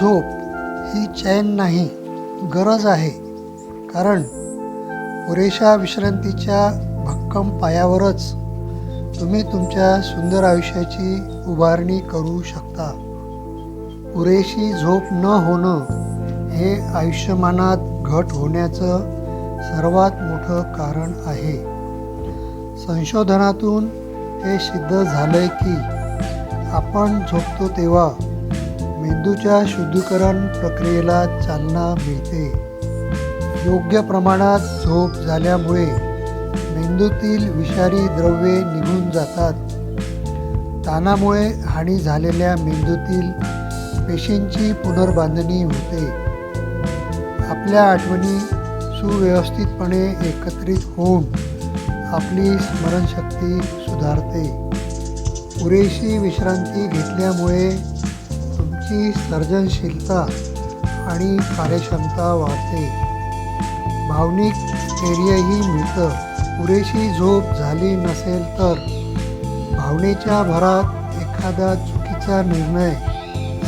झोप ही चैन नाही गरज आहे. कारण पुरेशा विश्रांतीच्या भक्कम पायावरच तुम्ही तुमच्या सुंदर आयुष्याची उभारणी करू शकता. पुरेशी झोप न होणं हे आयुष्यमानात घट होण्याचं सर्वात मोठं कारण आहे. संशोधनातून हे सिद्ध झालंय की आपण झोपतो तेव्हा मेंदूच्या शुद्धीकरण प्रक्रियेला चालना मिळते. योग्य प्रमाणात झोप झाल्यामुळे मेंदूतील विषारी द्रव्ये निघून जातात. ताणामुळे हानी झालेल्या मेंदूतील पेशींची पुनर्बांधणी होते. आपल्या आठवणी सुव्यवस्थितपणे एकत्रित होऊन आपली स्मरणशक्ती सुधारते. पुरेशी विश्रांती घेतल्यामुळे तुमची सर्जनशीलता आणि कार्यक्षमता वाढते. भावनिक स्थैर्यही मिळतं. पुरेशी झोप झाली नसेल तर. भावनेच्या भरात एखादा चुकीचा निर्णय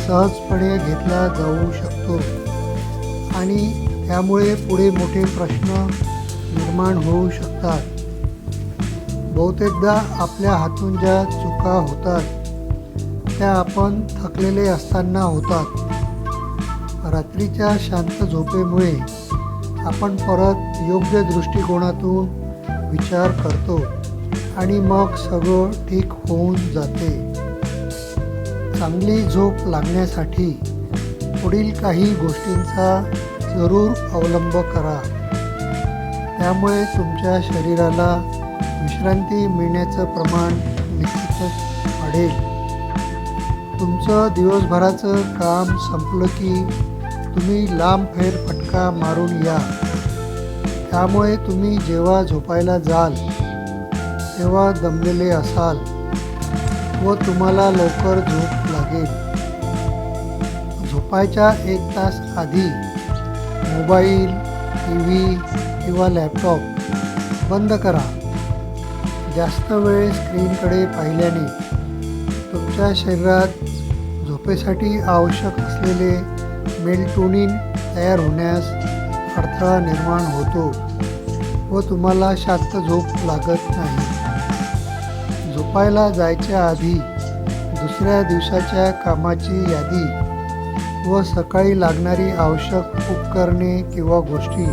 सहजपणे घेतला जाऊ शकतो. आणि त्यामुळे पुढे मोठे प्रश्न निर्माण होऊ शकतात. बहुतेकदा आपल्या हातून ज्या चुका होतात त्या आपण थकलेले असताना होतात. रात्रीच्या शांत झोपेमुळे आपण परत योग्य दृष्टिकोनातून विचार करतो आणि मग सगळं ठीक होऊन जाते. चांगली झोप लागण्यासाठी पुढील काही गोष्टींचा जरूर अवलंब करा. त्यामुळे तुमच्या शरीराला विश्रांती मिळण्याचं प्रमाण निश्चितच वाढेल. तुमचं दिवसभराचं काम संपलं की तुम्ही लांब फेर फटका मारून या. त्यामुळे तुम्ही जेव्हा झोपायला जाल तेव्हा दमलेले असाल व तुम्हाला लवकर झोप लागेल. झोपायच्या एक तास आधी मोबाईल टी व्ही किंवा लॅपटॉप बंद करा. जास्त वेळ स्क्रीनकडे पाहिल्याने आपल्या शरीरात झोपेसाठी आवश्यक असलेले मेलटोनिन तयार होण्यास अडथळा निर्माण होतो व तुम्हाला शांत झोप लागत नाही. झोपायला जायच्या आधी दुसऱ्या दिवसाच्या कामाची यादी व सकाळी लागणारी आवश्यक उपकरणे किंवा गोष्टी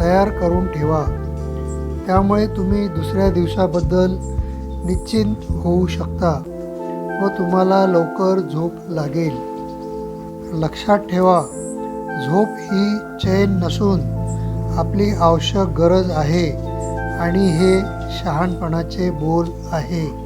तयार करून ठेवा. त्यामुळे तुम्ही दुसऱ्या दिवसाबद्दल निश्चिंत होऊ शकता. व तुम्हाला लवकर झोप लागेल. लक्षात ठेवा झोप ही चैन नसून आपली आवश्यक गरज आहे आणि हे शहाणपणाचे बोल आहे.